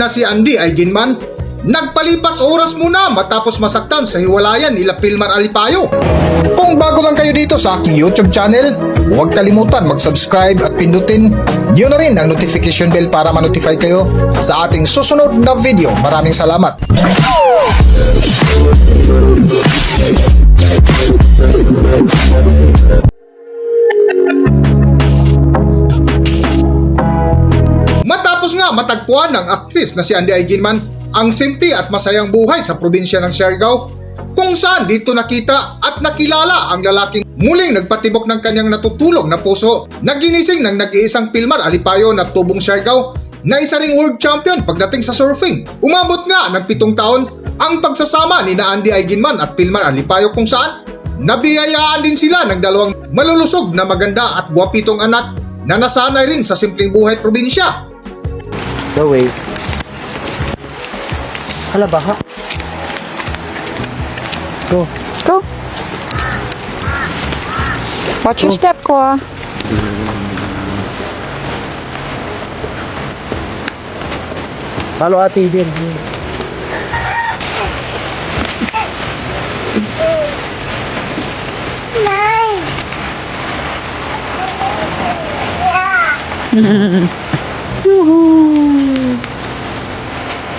na si Andy Aiginman, nagpalipas oras muna matapos masaktan sa hiwalayan nila Pilmar Alipayo. Kung bago lang kayo dito sa aking YouTube channel, huwag kalimutan mag-subscribe at pindutin niyo na rin ang notification bell para ma-notify kayo sa ating susunod na video. Maraming salamat! Matapos nga matagpuan ng aktris na si Andy Aiginman ang simple at masayang buhay sa probinsya ng Siargao kung saan dito nakita at nakilala ang lalaking muling nagpatibok ng kanyang natutulog na puso na ginising ng nag-iisang Pilmar Alipayo na tubong Siargao na isa ring world champion pagdating sa surfing. Umabot nga ng pitong taon ang pagsasama ni na Andy Aiginman at Pilmar Alipayo kung saan nabiyayaan din sila ng dalawang malulusog na maganda at gwapitong anak na nasanay rin sa simpleng buhay probinsya. Go away. Hala, baka. Go. Go. Watch your step ko ah. Follow ate din.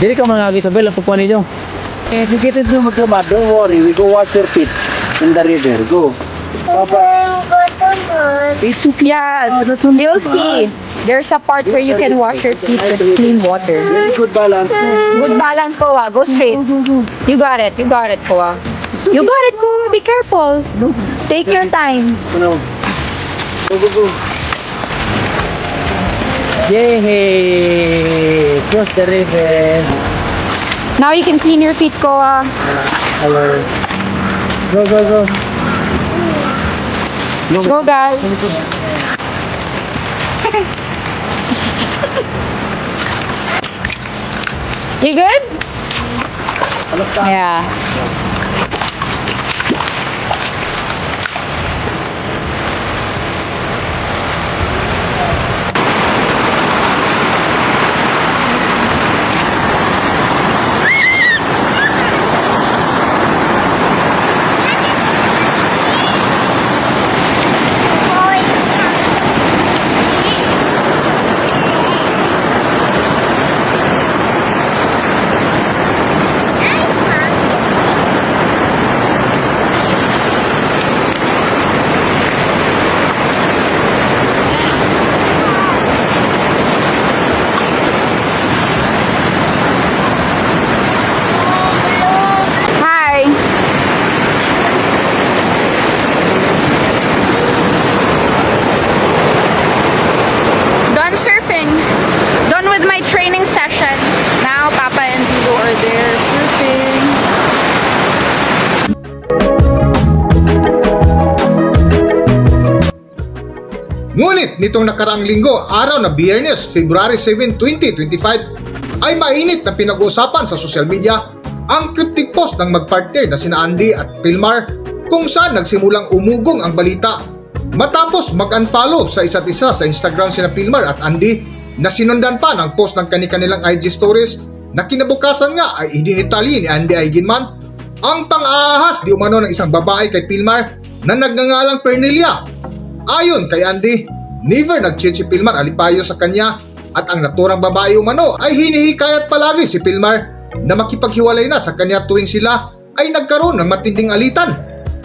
Dili ka mga Isabel, ang pagpuan ninyo. Eh, if you get into magkamad, don't worry. We go wash your feet in the river. Go. It's okay. Yeah, you'll see. There's a part where you can wash your feet with clean water. Good balance. Good balance, Koa. Go straight. You got it. You got it, Koa. You got it, Koa. Be careful. Take your time. Ano? Go, go, go. Yay! Cross the river. Now you can clean your feet, Koa. Hello. Uh, go, go, go. Go, guys. You good? Yeah. Ngunit nitong nakaraang linggo, araw na Biyernes, February 7, 2025, ay mainit na pinag-uusapan sa social media ang cryptic post ng magpartner na sina Andy at Pilmar kung saan nagsimulang umugong ang balita. Matapos mag-unfollow sa isa't isa sa Instagram sina Pilmar at Andy na sinundan pa ng post ng kani-kanilang IG stories na kinabukasan nga ay idinitali ni Andy Aiginman ang pang-aahas di umano ng isang babae kay Pilmar na nagngangalang Pernelia. Ayon kay Andy, never nag-cheat si Pilmar alipayo sa kanya at ang naturang babae umano ay hinihikayat palagi si Pilmar na makipaghiwalay na sa kanya tuwing sila ay nagkaroon ng matinding alitan.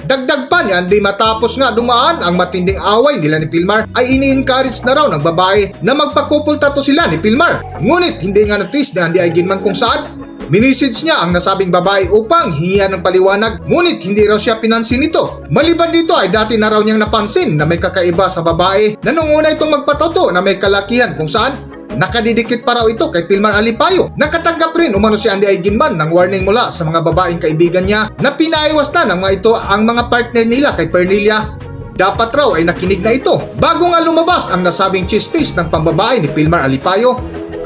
Dagdag pa ni Andy matapos nga dumaan ang matinding away nila ni Pilmar ay ini-encourage na raw ng babae na magpa-couple tattoo sila ni Pilmar. Ngunit hindi nga natis ni Andy Aiginman kung saan Minisage niya ang nasabing babae upang hingihan ng paliwanag ngunit hindi raw siya pinansin nito. Maliban dito ay dati na raw niyang napansin na may kakaiba sa babae na nung una itong magpatoto na may kalakihan kung saan nakadidikit pa raw ito kay Pilmar Alipayo. Nakatanggap rin umano si Andy Aiginman ng warning mula sa mga babaeng kaibigan niya na pinaiwas na ng mga ito ang mga partner nila kay Pernilia dapat raw ay nakinig na ito. Bago nga lumabas ang nasabing chismis ng pambabae ni Pilmar Alipayo,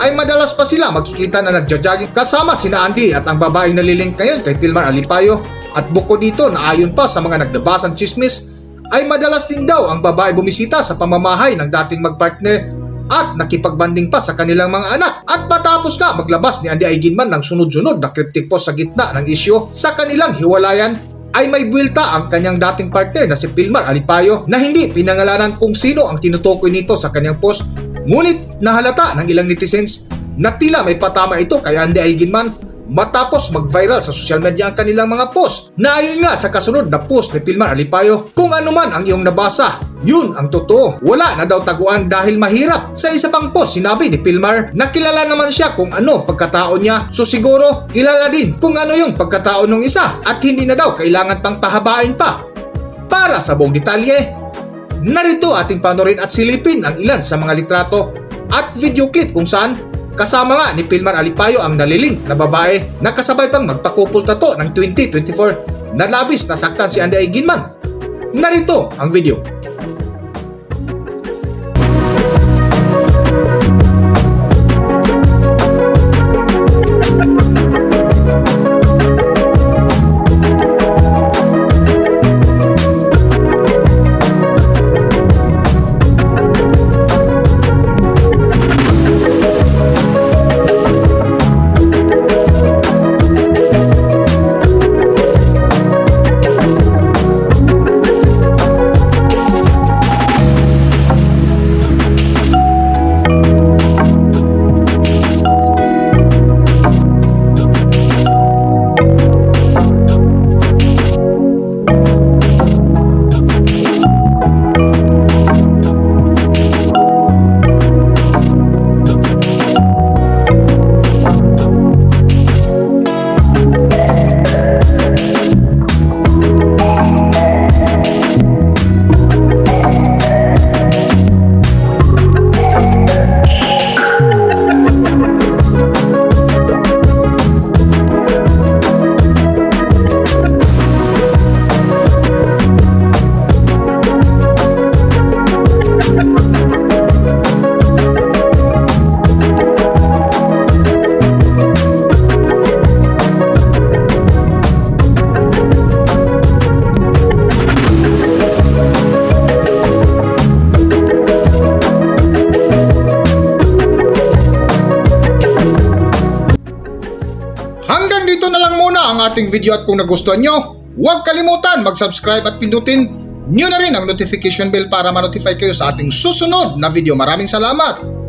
ay madalas pa sila magkikita na nagja-jogging kasama sina Andy at ang babaeng nalilink ngayon kay Pilmar Alipayo. At bukod dito na ayon pa sa mga nagdabasang chismis, ay madalas din daw ang babae bumisita sa pamamahay ng dating magpartner at nakipagbanding pa sa kanilang mga anak. At matapos nga maglabas ni Andy Aiginman ng sunod-sunod na cryptic post sa gitna ng isyo sa kanilang hiwalayan ay may buwelta ang kanyang dating partner na si Pilmar Alipayo na hindi pinangalanan kung sino ang tinutukoy nito sa kanyang post. Ngunit nahalata ng ilang netizens na tila may patama ito kay Andy Aiginman matapos mag-viral sa social media ang kanilang mga post. Na ayon nga sa kasunod na post ni Pilmar Alipayo, kung ano man ang iyong nabasa, yun ang totoo. Wala na daw taguan dahil mahirap. Sa isa pang post, sinabi ni Pilmar na kilala naman siya kung ano pagkatao niya. So siguro, kilala din kung ano yung pagkatao ng isa at hindi na daw kailangan pang pahabain pa. Para sa buong detalye, narito ating panorin at silipin ang ilan sa mga litrato at video clip kung saan kasama nga ni Pilmar Alipayo ang naliling na babae na kasabay pang magpakupul tato ng 2024 na labis nasaktan si Andy Aiginman. Narito ang video. Hanggang dito na lang muna ang ating video at kung nagustuhan nyo, huwag kalimutan mag-subscribe at pindutin nyo na rin ang notification bell para ma-notify kayo sa ating susunod na video. Maraming salamat!